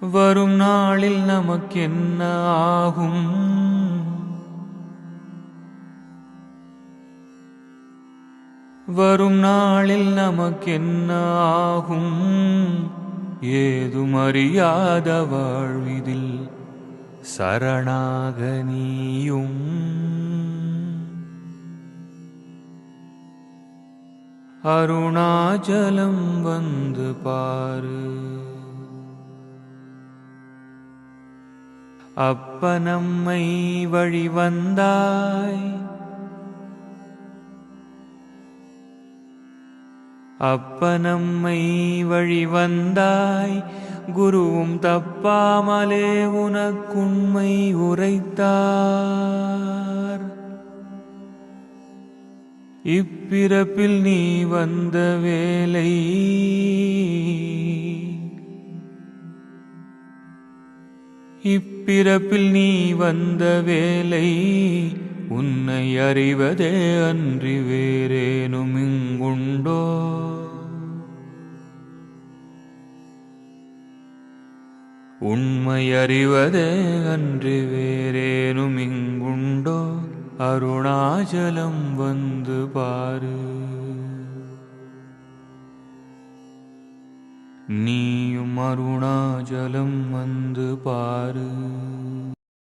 வரும் நாளில் நமக்கென்ன ஆகும்? வரும் நாளில் நமக்கென்ன ஆகும்? ஏதும் அறியாத வாழ்விதில் சரணாக நீயும். அருணாச்சலம் வந்து பாரு. அப்பனம்மை வழி வந்தாய். அப்பனம்மை வழி வந்தாய். குருவும் தப்பாமலே உனக்குண்மை உரைத்தார். இப்பிறப்பில் நீ வந்த வேலை இப்பிறப்பில் நீ வந்த வேலை உன்னை அறிவதே அன்றி வேறேனும் இங்குண்டோ? உண்மை அறிவதே அன்றி வேறேனும் இங்குண்டோ? அருணாச்சலம் வந்து பாரு. நீ मरुणाजलं मन्दपार